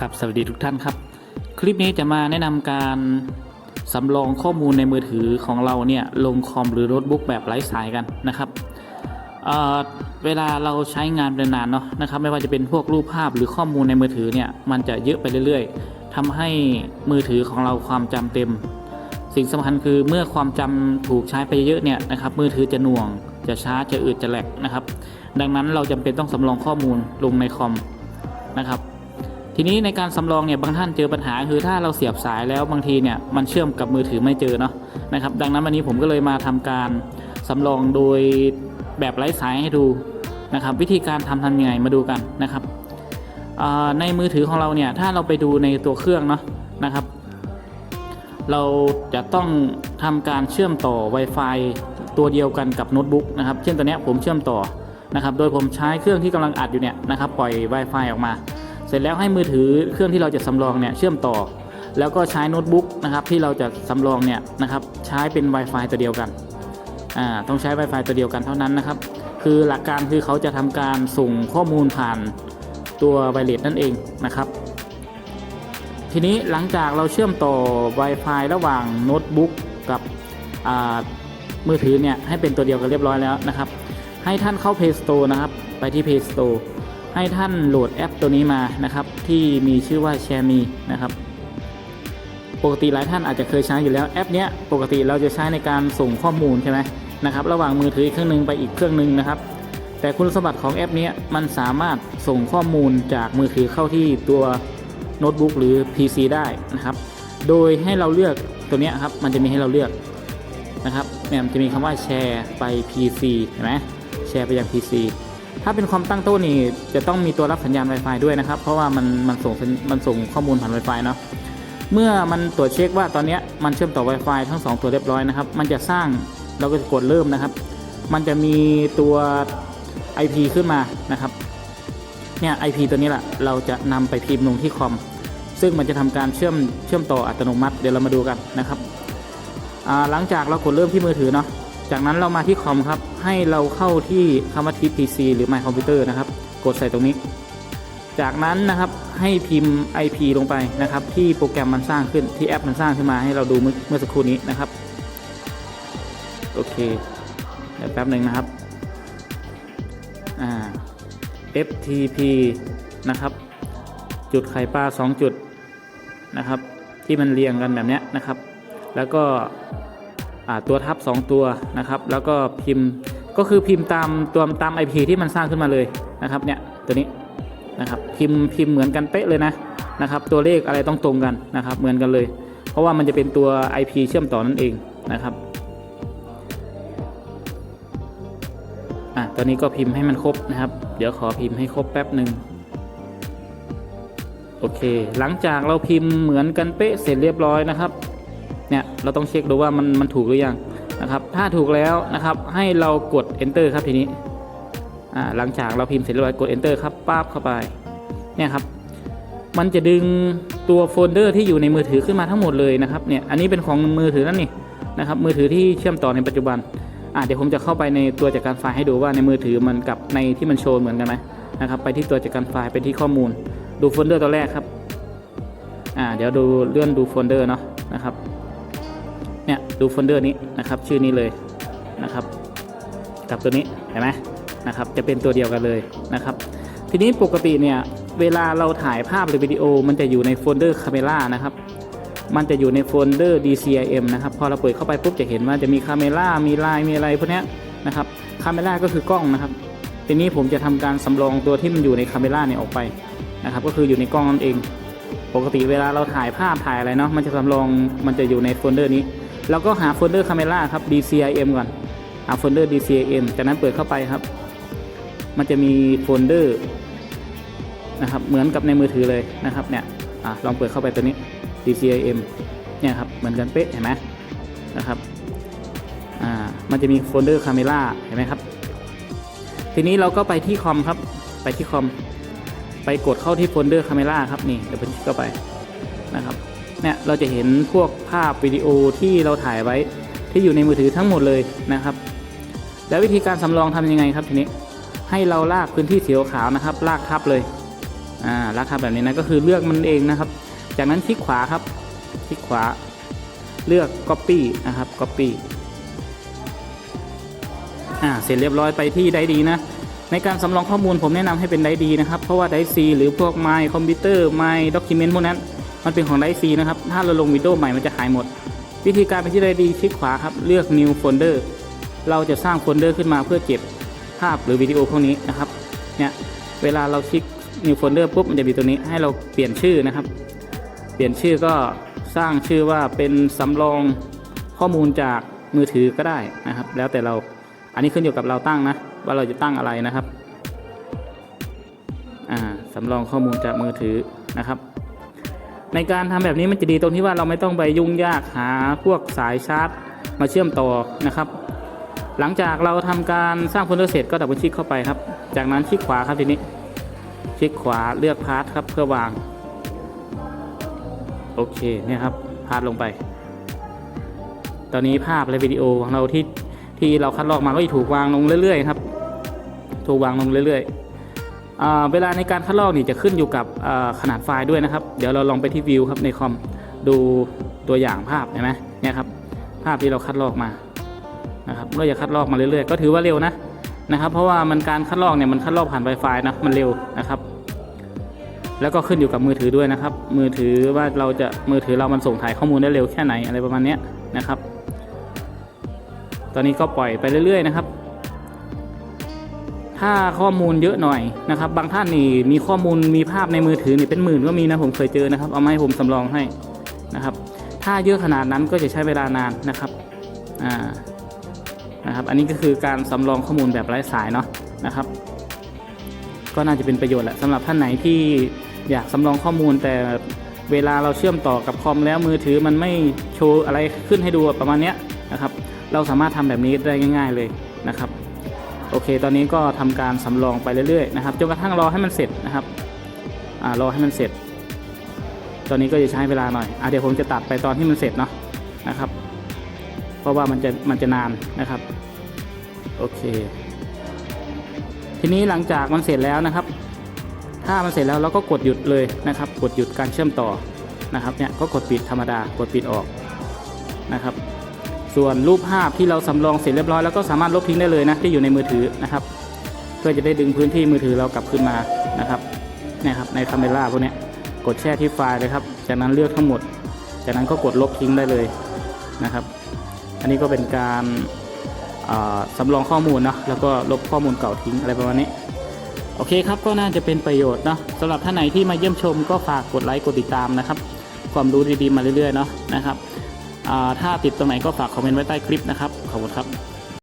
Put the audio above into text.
ครับสวัสดีทุกท่านครับ คลิปนี้จะมาแนะนำการสำรองข้อมูลในมือถือของเราเนี่ยลงคอมหรือโน้ตบุ๊กแบบไร้สายกันนะครับเเวลาเราใช้งานเป็นนานเนาะนะครับไม่ว่าจะเป็นพวกรูปภาพหรือข้อมูลในมือถือเนี่ยมันจะเยอะไปเรื่อย ๆทำให้มือถือของเราความจำเต็ม สิ่งสำคัญคือเมื่อความจำถูกใช้ไปเยอะเนี่ยนะครับมือถือจะหน่วง จะช้าจะอืดจะแหลกนะครับ ดังนั้นเราจำเป็นต้องสำรองข้อมูลลงในคอมนะครับ ทีนี้ในการสำรองเนี่ยบางท่านเจอปัญหาคือถ้าเราเสียบสายแล้วบางทีเนี่ยมันเชื่อมกับมือถือไม่เจอเนาะนะครับดังนั้นวันนี้ผมก็เลยมาทำการสำรองโดยแบบไร้สายให้ดูนะครับวิธีการทำทำยังไงมาดูกันนะครับในมือถือของเราเนี่ยถ้าเราไปดูในตัวเครื่องเนาะนะครับ เราจะต้องทำการเชื่อมต่อ Wi-Fi ตัวเดียวกันกับโน้ตบุ๊กนะครับเช่นตัวนี้ผมเชื่อมต่อนะครับโดยผมใช้เครื่องที่กำลังอัดอยู่เนี่ยนะครับปล่อย Wi-Fi ออกมา เสร็จแล้วให้มือถือเครื่องที่เราจะสำรองเนี่ยเชื่อมต่อ แล้วก็ใช้โน้ตบุ๊กนะครับที่เราจะสำรองเนี่ยนะครับใช้เป็น Wi-Fi ตัวเดียวกันอ่าต้องใช้ Wi-Fi ตัวเดียวกันเท่านั้นนะครับ คือหลักการคือเขาจะทำการส่งข้อมูลผ่านตัวไวเลสนั่นเองนะครับทีนี้หลังจากเราเชื่อมต่อ Wi-Fi ระหว่างโน้ตบุ๊กกับอ่ามือถือเนี่ยให้เป็นตัวเดียวกันเรียบร้อยแล้วนะครับ ให้ท่านเข้า Play Store นะครับ ไปที่ Play Store ให้ท่านโหลดแอปตัวนี้มานะครับ ที่มีชื่อว่า ShareMe นะครับ ปกติหลายท่านอาจจะเคยใช้อยู่แล้วแอปเนี้ยปกติเราจะใช้ในการส่งข้อมูลใช่ไหมนะครับ ระหว่างมือถืออีกเครื่องหนึงไปอีกเครื่องหนึงนะครับ แต่คุณสมบัติของแอปนี้มันสามารถส่งข้อมูลจากมือถือเข้าที่ตัวโน้ตบุ๊กหรือ PC ได้นะครับ โดยให้เราเลือกตัวนี้ครับมันจะมีให้เราเลือกนะครับเนี่ยมันจะมีคำว่าแชร์ไป PC เห็นไหมแชร์ไปยัง PC ถ้าเป็นคอมตั้งโต๊ะนี่จะต้องมีตัวรับสัญญาณ Wi-Fi ด้วยนะครับ เพราะว่ามันมันส่งมันส่งข้อมูลผ่าน Wi-Fi เนาะเมื่อมันตรวจเช็คว่าตอนนี้มันเชื่อมต่อ Wi-Fi ทั้ง 2 ตัวเรียบร้อยนะครับ มันจะสร้างเราก็จะกดเริ่มนะครับ มันจะมีตัว IP ขึ้นมานะครับ เนี่ย IP ตัวนี้แหละเราจะนำไปพิมพ์ลงที่คอม ซึ่งมันจะทำการเชื่อมเชื่อมต่ออัตโนมัติ เดี๋ยวเรามาดูกันนะครับ หลังจากเรากดเริ่มที่มือถือเนาะ จากนั้นเรามาที่คอมครับ ให้เราเข้าที่คำว่าที่ PC หรือ My Computer นะครับ กดใส่ตรงนี้ จากนั้นนะครับให้พิมพ์ IP ลงไปนะครับ ที่โปรแกรมมันสร้างขึ้นที่แอปมันสร้างขึ้นมาให้เราดูเมื่อสักครู่นี้นะครับ โอเคเดี๋ยวแป๊บหนึ่งนะครับ อ่า FTP นะครับ จุดไข่ปลา2 จุดนะครับ ที่มันเรียงกันแบบนี้นะครับ แล้วก็ ตัวทับ 2 ตัวนะครับ แล้วก็พิมพ์ก็คือพิมพ์ตามตัวตาม IP ที่มันสร้างขึ้นมาเลยนะครับเนี่ยตัวนี้นะครับพิมพ์พิมพ์เหมือนกันเป๊ะเลยนะนะครับ ตัวเลขอะไรต้องตรงกันนะครับ เหมือนกันเลย เพราะว่ามันจะเป็นตัว IP เชื่อมต่อนั่นเองนะครับอะตอนนี้ก็พิมพ์ให้มันครบนะครับ เดี๋ยวขอพิมพ์ให้ครบแป๊บหนึ่งโอเค หลังจากเราพิมพ์เหมือนกันเป๊ะเสร็จเรียบร้อยนะครับ เนี่ยเราต้องเช็คดูว่ามันมันถูกหรือยังนะครับ ถ้าถูกแล้วนะครับให้เรากด enter ครับทีนี้อ่าหลังจากเราพิมพ์เสร็จเรียบร้อยกด enter ครับปั๊บเข้าไปเนี่ยครับมันจะดึงตัวโฟลเดอร์ที่อยู่ในมือถือขึ้นมาทั้งหมดเลยนะครับเนี่ยอันนี้เป็นของมือถือนั่นนี่นะครับมือถือที่เชื่อมต่อในปัจจุบันอ่าเดี๋ยวผมจะเข้าไปในตัวจัดการไฟล์ให้ดูว่าในมือถือมันกับในที่มันโชว์เหมือนกันไหมนะครับไปที่ตัวจัดการไฟล์ไปที่ข้อมูล ดูโฟลเดอร์ตัวแรกครับอ่าเดี๋ยวดูเลื่อนดูโฟลเดอร์เนาะนะครับ เนี่ยดูโฟลเดอร์นี้นะครับ ชื่อนี้เลยนะครับ กับตัวนี้เห็นไหมนะครับ จะเป็นตัวเดียวกันเลยนะครับ ทีนี้ปกติเนี่ยเวลาเราถ่ายภาพหรือวิดีโอ มันจะอยู่ในโฟลเดอร์คาเมล่านะครับ มันจะอยู่ในโฟลเดอร์ DCIM นะครับ พอเราเปิดเข้าไปปุ๊บจะเห็นว่าจะมีคาเมล่ามีไลน์มีอะไรพวกนี้นะครับคาเมล่าก็คือกล้องนะครับ ทีนี้ผมจะทำการสำรองตัวที่มันอยู่ในคาเมล่าเนี่ยออกไปนะครับ ก็คืออยู่ในกล้องนั่นเอง ปกติเวลาเราถ่ายภาพถ่ายอะไรเนาะ มันจะสำรอง มันจะอยู่ในโฟลเดอร์นี้ เราก็หาโฟลเดอร์คาเมล่าครับ DCIM ก่อนหาโฟลเดอร์ DCIM จากนั้นเปิดเข้าไปครับ มันจะมีโฟลเดอร์นะครับเหมือนกับในมือถือเลยนะครับเนี่ยอลองเปิดเข้าไปตัวนี้ DCIM เนี่ยครับเหมือนกันเป๊ะเห็นไหมนะครับอ่ามันจะมีโฟลเดอร์คาเมล่าเห็นไหมครับ ทีนี้เราก็ไปที่คอมครับ ไปที่คอม ไปกดเข้าที่โฟลเดอร์คาเมล่าครับ นี่ เดี๋ยวไปคลิกเข้าไปนะครับ เนี่ยเราจะเห็นพวกภาพวิดีโอที่เราถ่ายไว้ที่อยู่ในมือถือทั้งหมดเลยนะครับ แล้ววิธีการสำรองทำยังไงครับทีนี้ให้เราลากพื้นที่สีขาวนะครับ ลากทับเลยอ่าลักษณะแบบนี้นะก็คือเลือกมันเองนะครับ จากนั้นคลิกขวาครับคลิกขวาเลือก Copy นะครับ Copy อ่าเสร็จเรียบร้อยไปที่ไดดีนะในการสำรองข้อมูลผมแนะนำให้เป็นไดดีนะครับ เพราะว่าไดซีหรือพวก My Computer My Document พวกนั้น มันเป็นของไดซีนะครับ ถ้าเราลงวิดีโอใหม่มันจะหายหมด วิธีการไปที่ไดดีคลิกขวาครับ เลือก New Folder เราจะสร้างโฟลเดอร์ขึ้นมาเพื่อเก็บภาพหรือวิดีโอพวกนี้นะครับ เนี่ย เวลาเราคลิก New Folder ปุ๊บมันจะมีตัวนี้ให้เราเปลี่ยนชื่อนะครับ เปลี่ยนชื่อก็สร้างชื่อว่าเป็นสำรองข้อมูลจากมือถือก็ได้นะครับ แล้วแต่เรา อันนี้ขึ้นอยู่กับเราตั้งนะ ว่าเราจะตั้งอะไรนะครับ อ่าสำรองข้อมูลจากมือถือนะครับ ในการทำแบบนี้มันจะดีตรงที่ว่าเราไม่ต้องไปยุ่งยากหาพวกสายชาร์จมาเชื่อมต่อนะครับ หลังจากเราทำการสร้างโฟลเดอร์เสร็จก็ดับเบิลคลิกเข้าไปครับ จากนั้นคลิกขวาครับทีนี้ คลิกขวาเลือกพาร์ทครับเพื่อวาง โอเคเนี่ยครับพาดลงไป ตอนนี้ภาพและวิดีโอของเราที่ที่เราคัดลอกมาก็ถูกวางลงเรื่อยๆครับ ถูกวางลงเรื่อยๆ เวลาในการคัดลอกนี่จะขึ้นอยู่กับขนาดไฟล์ด้วยนะครับ เดี๋ยวเราลองไปที่วิวครับในคอมดูตัวอย่างภาพเห็นไหมเนี่ยครับภาพที่เราคัดลอกมานะครับเราจะคัดลอกมาเรื่อยๆ ก็ถือว่าเร็วนะนะครับ เพราะว่ามันการคัดลอกเนี่ยมันคัดลอกผ่าน Wi-Fi นะมันเร็วนะครับ แล้วก็ขึ้นอยู่กับมือถือด้วยนะครับ มือถือว่าเราจะมือถือเรามันส่งถ่ายข้อมูลได้เร็วแค่ไหนอะไรประมาณนี้นะครับ ตอนนี้ก็ปล่อยไปเรื่อยๆนะครับ ถ้าข้อมูลเยอะหน่อยนะครับ บางท่านนี่มีข้อมูลมีภาพในมือถือนี่เป็นหมื่นก็มีนะผมเคยเจอนะครับ เอามาให้ผมสำรองให้นะครับ ถ้าเยอะขนาดนั้นก็จะใช้เวลานานนะครับอ่านะครับ อันนี้ก็คือการสำรองข้อมูลแบบไร้สายเนาะนะครับ ก็น่าจะเป็นประโยชน์แหละสำหรับท่านไหนที่อยากสำรองข้อมูลแต่เวลาเราเชื่อมต่อกับคอมแล้วมือถือมันไม่โชว์อะไรขึ้นให้ดูประมาณเนี้ยนะครับ เราสามารถทำแบบนี้ได้ง่าย ๆเลยนะครับ โอเค ตอนนี้ก็ทำการสำรองไปเรื่อยๆนะครับจนกระทั่งรอให้มันเสร็จนะครับอ่ารอให้มันเสร็จ ตอนนี้ก็จะใช้เวลาหน่อยอะเดี๋ยวผมจะตัดไปตอนที่มันเสร็จเนาะนะครับ เพราะว่ามันจะมันจะนานนะครับโอเค ทีนี้หลังจากมันเสร็จแล้วนะครับ ถ้ามันเสร็จแล้วเราก็กดหยุดเลยนะครับ กดหยุดการเชื่อมต่อนะครับเนี่ยก็กดปิดธรรมดากดปิดออกนะครับ ส่วนรูปภาพที่เราสำรองเสร็จเรียบร้อยแล้วก็สามารถลบทิ้งได้เลยนะที่อยู่ในมือถือนะครับ เพื่อจะได้ดึงพื้นที่มือถือเรากลับขึ้นมานะครับเนี่ยครับในคาเมล่าพวกนี้กดแช่ที่ไฟล์เลยครับ จากนั้นเลือกทั้งหมด จากนั้นก็กดลบทิ้งได้เลยนะครับ อันนี้ก็เป็นการสำรองข้อมูลเนาะแล้วก็ลบข้อมูลเก่าทิ้งอะไรประมาณนี้โอเคครับก็น่าจะเป็นประโยชน์เนาะสำหรับท่านไหนที่มาเยี่ยมชมก็ฝากกดไลค์กดติดตามนะครับ ความรู้ดีๆมาเรื่อยๆเนาะนะครับ ถ้าติดตรงไหนก็ฝากคอมเมนต์ไว้ใต้คลิปนะครับ ขอบคุณครับ